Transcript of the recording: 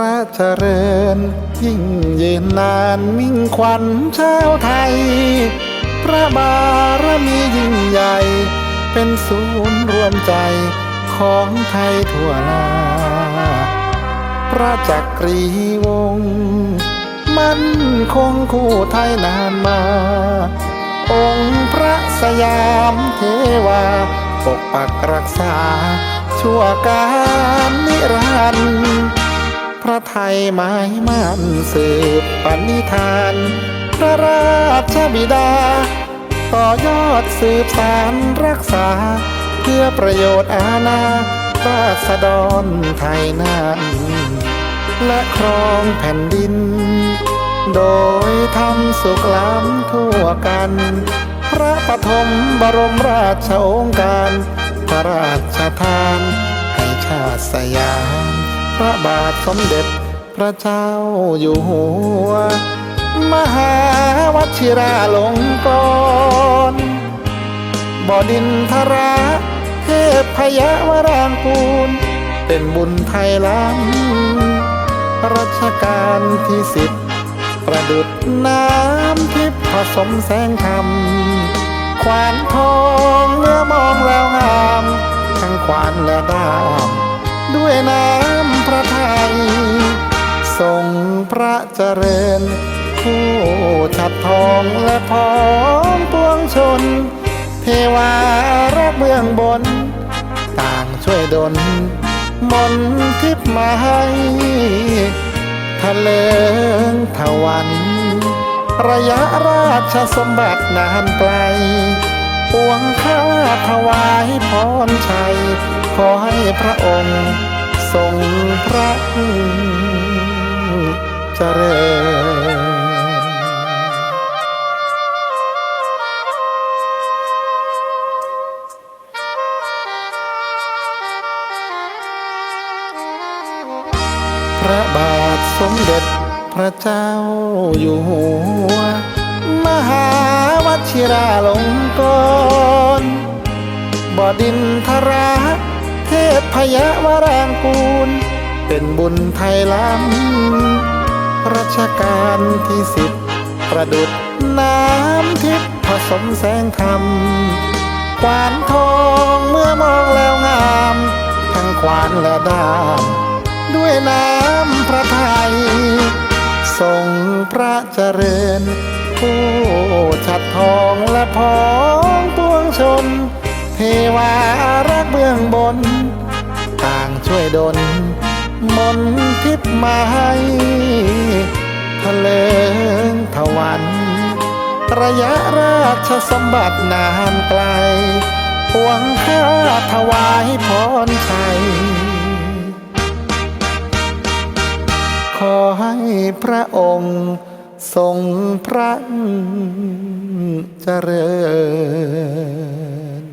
ระเจริญ ยิ่งยืนนานมิ่งขวัญชาวไทย พระบารมียิ่งใหญ่ เป็นศูนย์รวมใจของไทยทั่วลา พระจักรีวงศ์มันคงคู่ไทยนานมา องค์พระสยามเทวา ปกปักรักษา ชั่วการนิรันดร์ พระไทยหมายมั่นสืบปณิธาน พระราชบิดา ต่อยอดสืบสารรักษา เพื่อประโยชน์อาณาราษฎรไทยนั้นและครองแผ่นดิน โดยทำสุขล้ำทั่วกัน พระปฐมบรมราชโองการ พระราชทานให้ชาติสยาม พระบาทสมเด็จพระเจ้าอยู่หัว มหาวชิราลงกรณ์บดินทราเทพพยวรางกูล เป็นบุญไทยล้ำรัชกาลที่สิบประดุดน้ำทิพย์ผสมแสงธรรมควานทองเมื่อมองแล้วงาม ทั้งควานและด้าม ด้วยน้ำพระทัยทรงพระเจริญ คู่ฉัดทองและพร้อมปวงชน เทวารักเบื้องบน ต่างช่วยดลมนทิพมาให้ทะเลงทวัน ระยะราชสมบัตินานไกลปวงข้าถวายพรชัย อให้พระองค์ทรงพระเจริญพระบาทสมเด็จพระเจ้าอยู่หัว มหาวชิราลงกรณ์บดินทรา พพยวรางกูล เป็นบุญไทยล้ำรัชกาลที่สิบประดุดน้ำทิพย์ผสมแสงธรรมควานทองเมื่อมองแล้วงาม ทั้งควานและด้ามด้วยน้ำพระทัยทรงพระเจริญ ผู้ฉัดทองและพ้องปวงชน เทวา ช่วยดลมนทิพมาให้ทะเลิงทวันระยะราชสมบัตินานไกลปวงข้าถวายพรชัย ขอให้พระองค์ทรงพระเจริญ